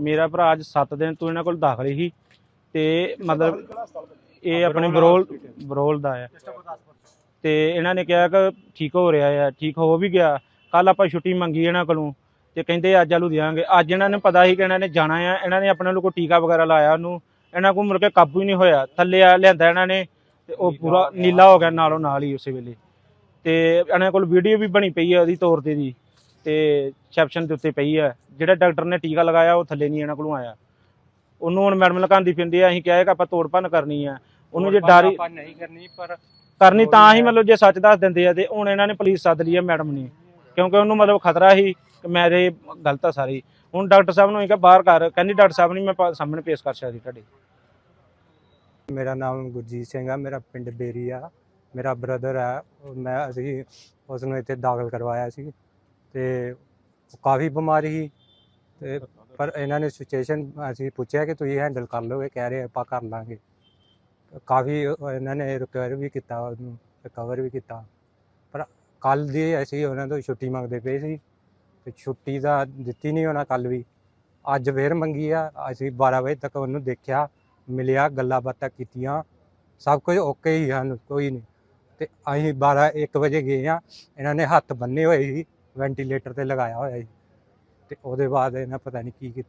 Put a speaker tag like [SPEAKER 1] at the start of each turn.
[SPEAKER 1] ਮੇਰਾ ਭਰਾ ਅੱਜ 7 ਦਿਨ ਤੋਂ ਇਹਨਾਂ ਕੋਲ ਦਾਖਲ ਸੀ ਤੇ ਮਤਲਬ ਇਹ ਆਪਣੇ ਬਰੋਲ ਬਰੋਲ ਦਾ ਹੈ। ਤੇ। ਇਹਨਾਂ ਨੇ ਕਿਹਾ ਕਿ ਠੀਕ ਹੋ ਰਿਹਾ ਹੈ ਠੀਕ ਹੋ ਵੀ ਗਿਆ। ਕੱਲ ਆਪਾਂ ਛੁੱਟੀ ਮੰਗੀ ਇਹਨਾਂ ਕੋਲੋਂ ਤੇ ਕਹਿੰਦੇ ਅੱਜ ਆਲੂ ਦਿਆਂਗੇ ਅੱਜ ਇਹਨਾਂ ਨੂੰ ਪਤਾ ਸੀ ਕਿ ਇਹਨਾਂ ਨੇ ਜਾਣਾ ਆ। ਇਹਨਾਂ ਨੇ ਆਪਣੇ ਕੋਈ ਟੀਕਾ ਵਗੈਰਾ ਲਾਇਆ ਉਹਨੂੰ। ਇਹਨਾਂ ਕੋਲ ਮੁੜ ਕੇ ਕਾਬੂ ਹੀ ਨਹੀਂ ਹੋਇਆ। ਥੱਲੇ ਆ ਲਿਆਂਦਾ ਇਹਨਾਂ ਨੇ ਤੇ ਉਹ ਪੂਰਾ ਨੀਲਾ ਹੋ ਗਿਆ ਨਾਲੋਂ ਨਾਲ ਹੀ ਉਸੇ ਵੇਲੇ। ਤੇ ਇਹਨਾਂ ਕੋਲ ਵੀਡੀਓ ਵੀ ਬਣੀ ਪਈ ਹੈ ਉਹਦੀ ਤੌਰ ਤੇ ਦੀ। ਤੇ ਸੈਪਸ਼ਨ ਦੇ ਉੱਤੇ ਪਈ ਹੈ ਜਿਹੜਾ ਡਾਕਟਰ ਨੇ ਟੀਕਾ ਲਗਾਇਆ ਉਹ ਥੱਲੇ ਨਹੀਂ ਇਹਨਾਂ ਕੋਲੋਂ ਆਇਆ। ਉਹਨੂੰ ਹੁਣ ਮੈਡਮ ਲਗਾਉਂਦੀ ਫਿਰਦੀ ਆ ਅਸੀਂ ਕਿਹਾ ਕਿ ਆਪਾਂ ਤੋੜ ਭੰਨ ਕਰਨੀ ਆ। ਉਹਨੂੰ ਜੇ ਡਰ ਹੀ-
[SPEAKER 2] ਆਪਾਂ ਨਹੀਂ ਕਰਨੀ ਪਰ
[SPEAKER 1] ਕਰਨੀ ਤਾਂ ਹੀ ਮਤਲਬ ਜੇ ਸੱਚ ਦੱਸ ਦਿੰਦੇ ਆ ਤੇ ਹੁਣ ਇਹਨਾਂ ਨੇ ਪੁਲਿਸ ਸੱਦ ਲਈ ਆ ਮੈਡਮ ਨੇ। ਕਿਉਂਕਿ ਉਹਨੂੰ ਮਤਲਬ ਖਤਰਾ ਸੀ ਕਿ ਮੇਰੇ ਗਲਤ ਆ ਸਾਰੀ। ਹੁਣ ਡਾਕਟਰ ਸਾਹਿਬ ਨੂੰ ਇਹ ਕਿ ਬਾਹਰ ਕਰ ਕਹਿੰਦੀ ਡਾਕਟਰ ਸਾਹਿਬ ਨਹੀਂ ਮੈਂ ਸਾਹਮਣੇ ਪੇਸ਼ ਕਰ ਸਕਦੀ ਤੁਹਾਡੇ।
[SPEAKER 3] ਮੇਰਾ ਨਾਮ ਗੁਰਜੀਤ ਸਿੰਘ ਆ ਮੇਰਾ ਪਿੰਡ ਬੇਰੀ ਆ। ਮੇਰਾ ਬ੍ਰਦਰ ਆ ਮੈਂ ਅਸੀਂ ਉਸ ਨੂੰ ਇੱਥੇ ਦਾਖਲ ਕਰਵਾਇਆ ਸੀ। ਤੇ ਕਾਫੀ ਬਿਮਾਰੀ ਸੀ ਤੇ ਪਰ ਇਹਨਾਂ ਨੇ ਸਿਚੁਏਸ਼ਨ ਅਸੀਂ ਪੁੱਛਿਆ ਕਿ ਤੁਸੀਂ ਹੈਂਡਲ ਕਰ ਲਓਗੇ, ਕਹਿ ਰਹੇ ਆਪਾਂ ਕਰ ਲਾਂਗੇ। ਕਾਫੀ ਇਹਨਾਂ ਨੇ ਰਿਕਵਰ ਵੀ ਕੀਤਾ, ਉਹਨੂੰ ਰਿਕਵਰ ਵੀ ਕੀਤਾ। ਪਰ ਕੱਲ ਦੀ ਅਸੀਂ ਉਹਨਾਂ ਤੋਂ ਛੁੱਟੀ ਮੰਗਦੇ ਪਏ ਸੀ ਤੇ ਛੁੱਟੀ ਦਾ ਦਿੱਤੀ ਨਹੀਂ ਉਹਨਾਂ ਕੱਲ ਵੀ। ਅੱਜ ਫੇਰ ਮੰਗੀ ਆ, ਅਸੀਂ 12 ਵਜੇ ਤੱਕ ਉਹਨੂੰ ਦੇਖਿਆ, ਮਿਲਿਆ, ਗੱਲਾਂ ਬਾਤਾਂ ਕੀਤੀਆਂ, ਸਭ ਕੁਝ ਓਕੇ ਹੀ ਹਨ ਕੋਈ ਨਹੀਂ। ਤੇ ਅਸੀਂ 12 1 ਵਜੇ ਗਏ ਆ, ਇਹਨਾਂ ਨੇ ਹੱਥ ਬੰਨੇ ਹੋਏ ਸੀ। ਵੈਂਟੀਲੇਟਰ ਤੇ ਲਗਾਇਆ ਹੋਇਆ ਸੀ। ਤੇ ਉਹਦੇ ਬਾਅਦ ਇਹਨਾਂ ਪਤਾ ਨਹੀਂ ਕੀ ਕੀਤਾ।